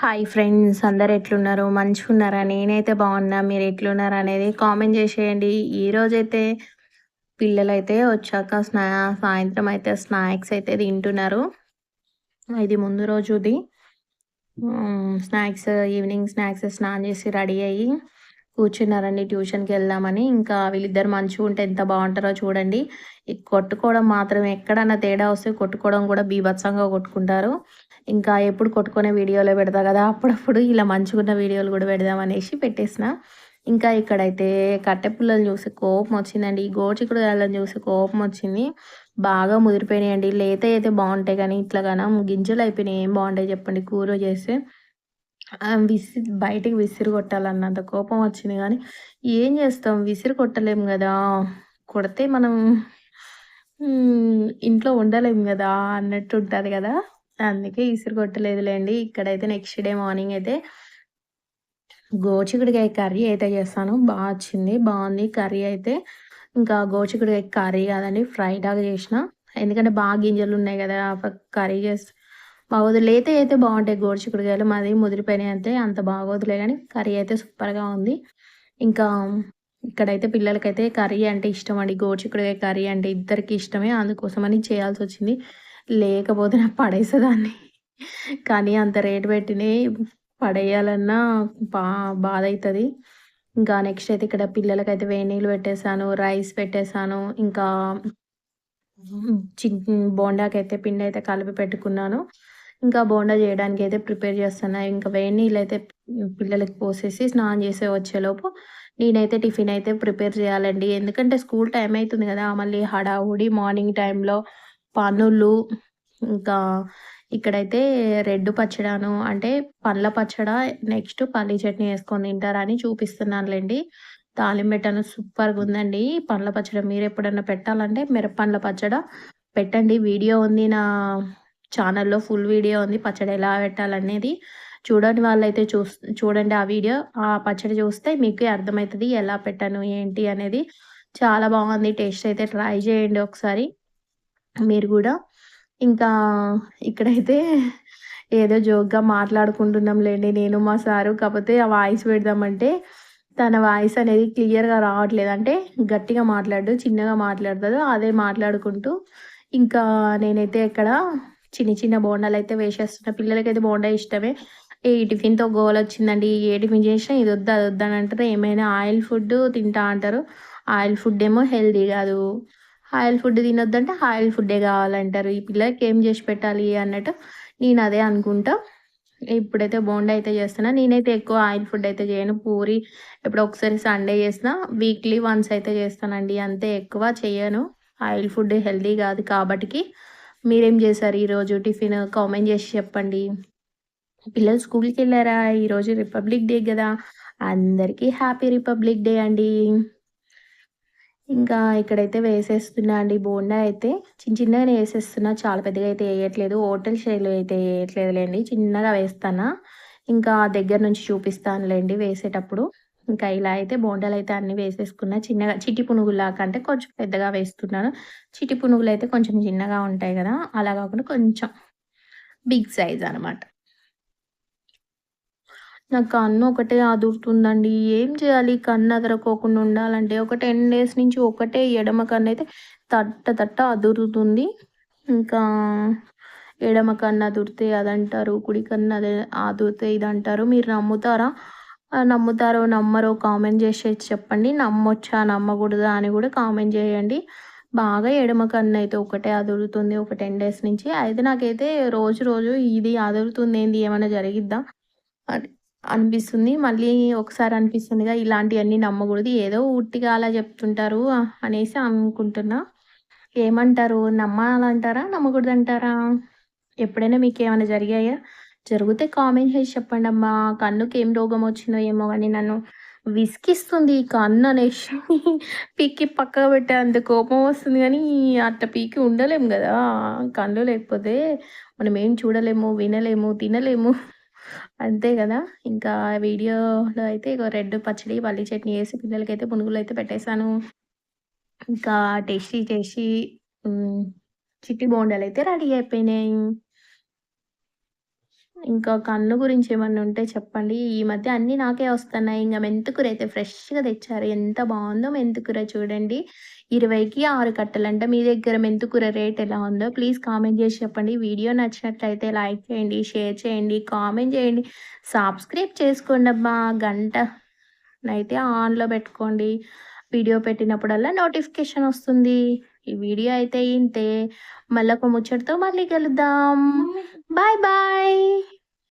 Hi friends అందరు ఎట్లున్నారు? మంచిగున్నారా? నేనైతే బాగున్నా. మీరు ఎట్లున్నారు అనేది కామెంట్ చేసేయండి. ఈరోజైతే పిల్లలైతే వచ్చాక స్నా సాయంత్రం అయితే స్నాక్స్ అయితే తింటున్నారు. ఇది ముందు రోజుది. స్నాక్స్ ఈవినింగ్ స్నాక్స్ స్నానం చేసి రెడీ అయ్యి కూర్చున్నారండి. ట్యూషన్కి వెళ్దామని. ఇంకా వీళ్ళిద్దరు మంచిగా ఉంటే ఎంత బాగుంటారో చూడండి. కొట్టుకోవడం మాత్రం ఎక్కడన్నా తేడా వస్తే కొట్టుకోవడం కూడా బీభత్సంగా కొట్టుకుంటారు. ఇంకా ఎప్పుడు కొట్టుకునే వీడియోలో పెడతా కదా అప్పుడప్పుడు ఇలా మంచుకున్న వీడియోలు కూడా పెడదాం అనేసి పెట్టేసిన. ఇంకా ఇక్కడైతే కట్టెపుల్లలు చూసి కోపం వచ్చిందండి. ఈ గోచికుడుగాయలను చూసి కోపం వచ్చింది. బాగా ముదిరిపోయినాయండి. లేత అయితే బాగుంటాయి కానీ ఇట్లా కానీ గింజలు అయిపోయినాయి. ఏం బాగుంటాయి చెప్పండి కూర చేస్తే. విసి బయటికి విసిరి కొట్టాలన్నంత కోపం వచ్చింది కానీ ఏం చేస్తాం? విసిరి కొట్టలేము కదా. కొడితే మనం ఇంట్లో ఉండలేము కదా అన్నట్టు ఉంటుంది కదా. అందుకే ఇసురు కొట్టలేదులేండి. ఇక్కడైతే నెక్స్ట్ డే మార్నింగ్ అయితే గోచికుడికాయ కర్రీ అయితే చేస్తాను. బాగా వచ్చింది బాగుంది. కర్రీ అయితే ఇంకా గోచికుడికాయ కర్రీ కాదండి ఫ్రై లాగా చేసిన. ఎందుకంటే బాగా గింజలు ఉన్నాయి కదా కర్రీ చేస్తే బాగోదు. లేత అయితే బాగుంటాయి గోడిచిక్కుడుకాయలు మాది ముదిరిపోయినాయి అంతే అంత బాగోదులే కానీ కర్రీ అయితే సూపర్గా ఉంది. ఇంకా ఇక్కడైతే పిల్లలకైతే కర్రీ అంటే ఇష్టం అండి. గోడిచిక్కుడుకాయ కర్రీ అంటే ఇద్దరికి ఇష్టమే. అందుకోసమని చేయాల్సి వచ్చింది. లేకపోతే నాకు పడేసేదాన్ని. కానీ అంత రేటు పెట్టినే పడేయాలన్నా బా బాధ అవుతుంది ఇంకా నెక్స్ట్ అయితే ఇక్కడ పిల్లలకైతే వేడి నీళ్ళు పెట్టేశాను రైస్ పెట్టేశాను ఇంకా బోండాకి బోండాకైతే పిండి అయితే కలిపి పెట్టుకున్నాను. ఇంకా బోండా చేయడానికి అయితే ప్రిపేర్ చేస్తున్నా. ఇంకా వేడి నీళ్ళు అయితే పిల్లలకి పోసేసి స్నానం చేసే వచ్చేలోపు నేనైతే టిఫిన్ అయితే ప్రిపేర్ చేయాలండి. ఎందుకంటే స్కూల్ టైం అవుతుంది కదా మళ్ళీ హడావుడి మార్నింగ్ టైంలో పనులు ఇంకా ఇక్కడైతే రెడ్ పచ్చడాను అంటే పండ్ల పచ్చడ నెక్స్ట్ పల్లి చట్నీ వేసుకొని తింటారని చూపిస్తున్నానులేండి. తాలింబెట్టను సూపర్గా ఉందండి పండ్ల పచ్చడి మీరు ఎప్పుడైనా పెట్టాలంటే మిరపండ్ల పచ్చడ పెట్టండి. వీడియో ఉంది నా ఛానల్లో ఫుల్ వీడియో ఉంది. పచ్చడి ఎలా పెట్టాలనేది చూడని వాళ్ళైతే చూ చూడండి ఆ వీడియో. ఆ పచ్చడి చూస్తే మీకు అర్థమవుతుంది ఎలా పెట్టాను ఏంటి అనేది. చాలా బాగుంది. టేస్ట్ అయితే ట్రై చేయండి ఒకసారి. మీరు కూడా. ఇంకా ఇక్కడైతే ఏదో జోక్గా మాట్లాడుకుంటున్నాం లేండి నేను మా సారు. కాకపోతే ఆ వాయిస్ పెడదామంటే తన వాయిస్ అనేది క్లియర్గా రావట్లేదు. అంటే గట్టిగా మాట్లాడు చిన్నగా మాట్లాడుతుంది అదే మాట్లాడుకుంటూ ఇంకా నేనైతే ఇక్కడ చిన్న చిన్న బోండాలు అయితే వేసేస్తున్నా. పిల్లలకైతే బోండా ఇష్టమే. ఏ టిఫిన్తో గోల్ వచ్చిందండి. ఏ టిఫిన్ చేసినా ఇది వద్దు అది వద్దని అంటారు. ఏమైనా ఆయిల్ ఫుడ్ తింటా అంటారు. ఆయిల్ ఫుడ్ ఏమో హెల్దీ కాదు. ఆయిల్ ఫుడ్ తినొద్దంటే ఆయిల్ ఫుడ్డే కావాలంటారు. ఈ పిల్లలకి ఏం చేసి పెట్టాలి అన్నట్టు నేను అదే అనుకుంటా. ఇప్పుడైతే బోండా అయితే చేస్తున్నా. నేనైతే ఎక్కువ ఆయిల్ ఫుడ్ అయితే చేయను. పూరి ఎప్పుడో ఒకసారి సండే చేసిన వీక్లీ వన్స్ అయితే చేస్తానండి. అంతే ఎక్కువ చేయను. ఆయిల్ ఫుడ్ హెల్దీ కాదు కాబట్టి మీరేం చేశారు ఈరోజు? టిఫిన్ కామెంట్ చేసి చెప్పండి. పిల్లలు స్కూల్కి వెళ్ళారా? ఈరోజు రిపబ్లిక్ డే కదా. అందరికీ హ్యాపీ రిపబ్లిక్ డే అండి. ఇంకా ఇక్కడైతే వేసేస్తున్నా అండి బోండా అయితే. చిన్న చిన్నగా వేసేస్తున్నా. చాలా పెద్దగా అయితే వేయట్లేదు. హోటల్ శైలి అయితే వేయట్లేదులేండి. చిన్నగా వేస్తానా. ఇంకా దగ్గర నుంచి చూపిస్తానులేండి వేసేటప్పుడు. ఇంకా ఇలా అయితే బోండాలు అయితే అన్ని వేసేసుకున్నా. చిన్నగా చిటి పునుగులాగా అంటే కొంచెం పెద్దగా వేస్తున్నాను. చిటి పునుగులు అయితే కొంచెం చిన్నగా ఉంటాయి కదా. అలా కాకుండా కొంచెం బిగ్ సైజ్ అనమాట. నాకు కన్ను ఒకటే అదురుతుందండి ఏం చేయాలి? కన్ను అదరకోకుండా ఉండాలంటే ఒక టెన్ డేస్ నుంచి ఒకటే ఎడమ కన్ను అయితే తట్ట తట్ట అదురుతుంది. ఇంకా ఎడమ కన్ను అదురితే అదంటారు కుడి కన్ను అదే అదురితే ఇది అంటారు మీరు నమ్ముతారా? నమ్ముతారో నమ్మరో కామెంట్ చేసి చెప్పండి. నమ్మొచ్చా నమ్మకూడదా అని కూడా కామెంట్ చేయండి. బాగా ఎడమ కన్ను అయితే ఒకటే అదురుతుంది ఒక టెన్ డేస్ నుంచి. అయితే నాకైతే రోజు రోజు ఇది అదురుతుంది ఏంది ఏమైనా జరిగిద్దా? అని అనిపిస్తుంది. మళ్ళీ ఒకసారి అనిపిస్తుందిగా ఇలాంటివన్నీ నమ్మకూడదు. ఏదో ఉట్టిగా అలా చెప్తుంటారు అనేసి అనుకుంటున్నా. ఏమంటారు? నమ్మాలంటారా? నమ్మకూడదు అంటారా ఎప్పుడైనా మీకు ఏమైనా జరిగాయా? జరిగితే కామెంట్ చేసి చెప్పండి అమ్మా. కన్నుకి ఏం రోగం వచ్చిందో ఏమో అని నన్ను విసికిస్తుంది కన్ను అనేసి. పీకి పక్కకు పెట్టే అంత కోపం వస్తుంది కానీ అట్ట పీకి ఉండలేము కదా. కన్ను లేకపోతే మనం ఏం చూడలేము వినలేము తినలేము. అంతే కదా. ఇంకా వీడియోలో అయితే రెడ్ పచ్చడి పల్లి చట్నీ వేసి పిల్లలకైతే పునుగులు అయితే పెట్టేశాను. ఇంకా టేస్టీ చేసి చిట్టి బోండాలు అయితే రెడీ అయిపోయినాయి. ఇంకా కన్ను గురించి ఏమన్నా ఉంటే చెప్పండి. ఈ మధ్య అన్నీ నాకే వస్తున్నాయి. ఇంకా మెంతుకూర అయితే ఫ్రెష్‌గా తెచ్చారు. ఎంత బాగుందో మెంతుకూర చూడండి. 20కి 6 కట్టలంట. మీ దగ్గర మెంతుకూర రేట్ ఎలా ఉందో ప్లీజ్ కామెంట్ చేసి చెప్పండి. వీడియో నచ్చినట్లయితే లైక్ చేయండి, షేర్ చేయండి, కామెంట్ చేయండి, సబ్స్క్రైబ్ గంట నైతే ఆన్‌లో పెట్టుకోండి. వీడియో పెట్టినప్పుడల్లా నోటిఫికేషన్ వస్తుంది. ఈ వీడియో అయితే ఇంతే. మళ్ళొక ముచ్చటతో మళ్ళీ కలుద్దాం. Bye bye.